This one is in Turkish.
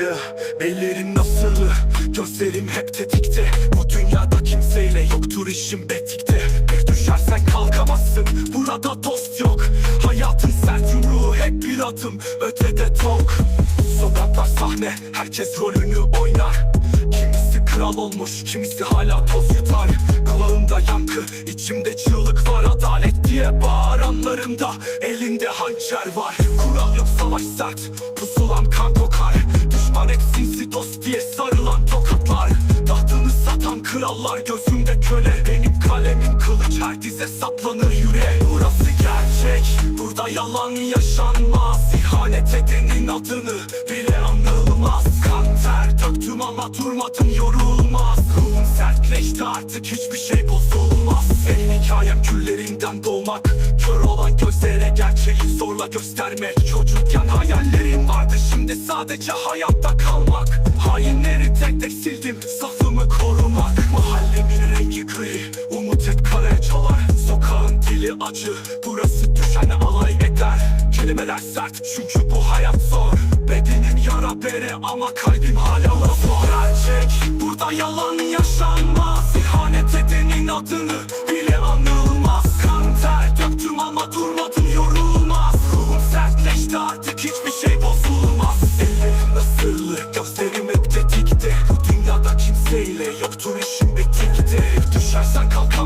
yeah. Bellerin nasırlı Gözlerim hep tetikte. Bu dünyada kimseyle yoktur işim betikte. Bir düşersen kalkamazsın. Burada dost yok. Hayatın sert yumruğu hep bir adım Ötede tok. Sokaklar sahne. Herkes rolünü oynar. Kimisi kral olmuş Kimisi hala toz yutar. Kulağımda yankı içimde çığlık var. Adalet diye bağıranlarında Elinde hançer var. Kural yok savaş sert. Pusulan kan kokar krallar gözümde köle Benim kalemim kılıç. Her dize saplanır yürek. Burası gerçek. Burada yalan yaşanmaz. İhanet edenin adını bile anılmaz. Kan ter döktüm ama durmadım yorulmaz. Ruhum sertleşti artık hiçbir şey bozulmaz. Benim hikayem küllerinden doğmak. Kör olan gözlere gerçeği zorla göstermek. Çocukken hayallerim vardı şimdi sadece hayatta kalmak. Hainleri tek tek sildim safımı korumak dili acı Burası düşene alay eder. Kelimeler sert çünkü bu hayat zor. Bedenim yara bere ama kalbim hala laf Gerçek burada yalan yaşanmaz. İhanet edenin adını bile anılmaz. Kan ter döktüm ama durmadım yorulmaz. Ruhum sertleşti artık hiçbir şey bozulmaz. Ellerim ısırlı gözlerim hep tetikte. Bu dünyada kimseyle yoktur işim ve Düşersen kalk